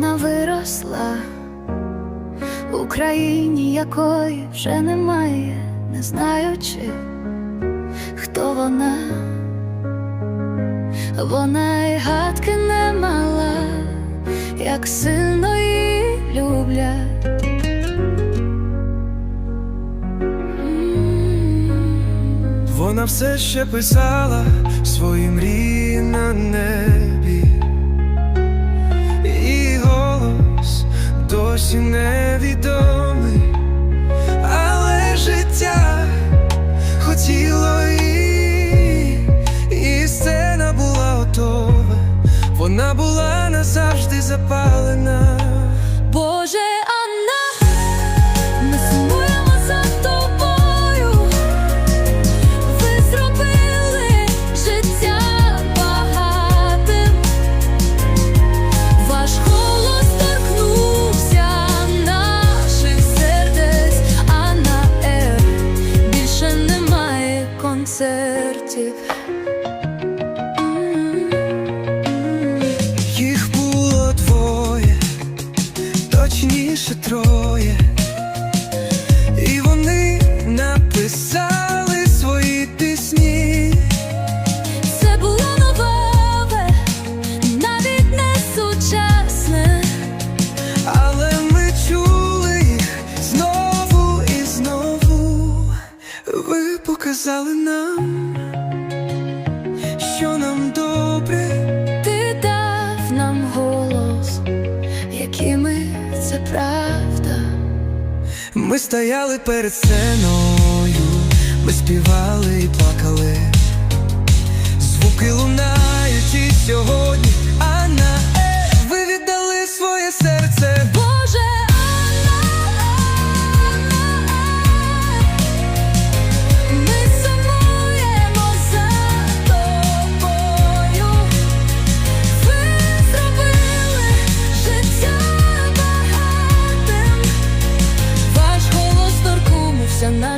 росла в Україні, якої вже немає, не знаючи, хто вона, вона й гадки не мала, як сильно її люблять. Вона все ще писала свої мрії на небі, досі невідомий, але життя хотіло і, і сцена була готова, вона була назавжди запалена. Точніше троє, і вони написали свої пісні. Це було нове, навіть не сучасне. Але ми чули їх знову і знову. Ви показали правда. Ми стояли перед сценою, ми співали і плакали.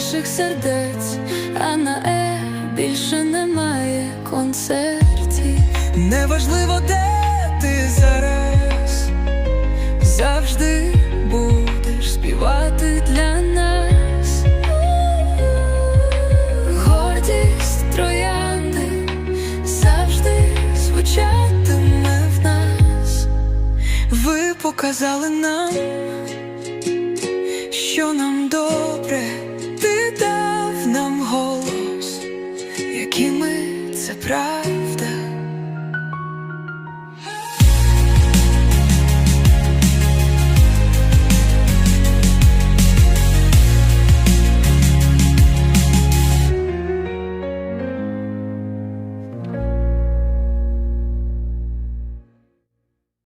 Наших сердець, а на е більше немає концертів. Неважливо, де ти зараз, завжди будеш співати для нас. Гордість троянди завжди звучатиме в нас. Ви показали нам, що нам добре,